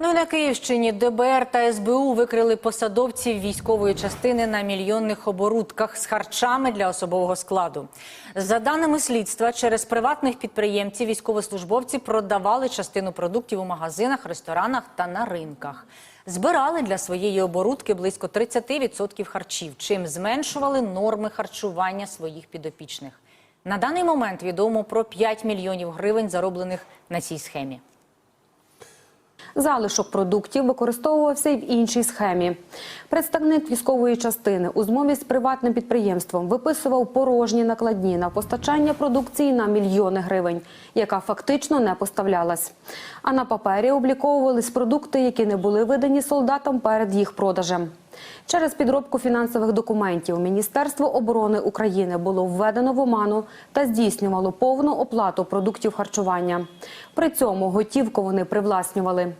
Ну і на Київщині ДБР та СБУ викрили посадовців військової частини на мільйонних оборудках з харчами для особового складу. За даними слідства, через приватних підприємців військовослужбовці продавали частину продуктів у магазинах, ресторанах та на ринках. Збирали для своєї оборудки близько 30% харчів, чим зменшували норми харчування своїх підопічних. На даний момент відомо про 5 мільйонів гривень, зароблених на цій схемі. Залишок продуктів використовувався й в іншій схемі. Представник військової частини у змові з приватним підприємством виписував порожні накладні на постачання продукції на мільйони гривень, яка фактично не поставлялась. А на папері обліковувались продукти, які не були видані солдатам перед їх продажем. Через підробку фінансових документів Міністерство оборони України було введено в оману та здійснювало повну оплату продуктів харчування. При цьому готівку вони привласнювали.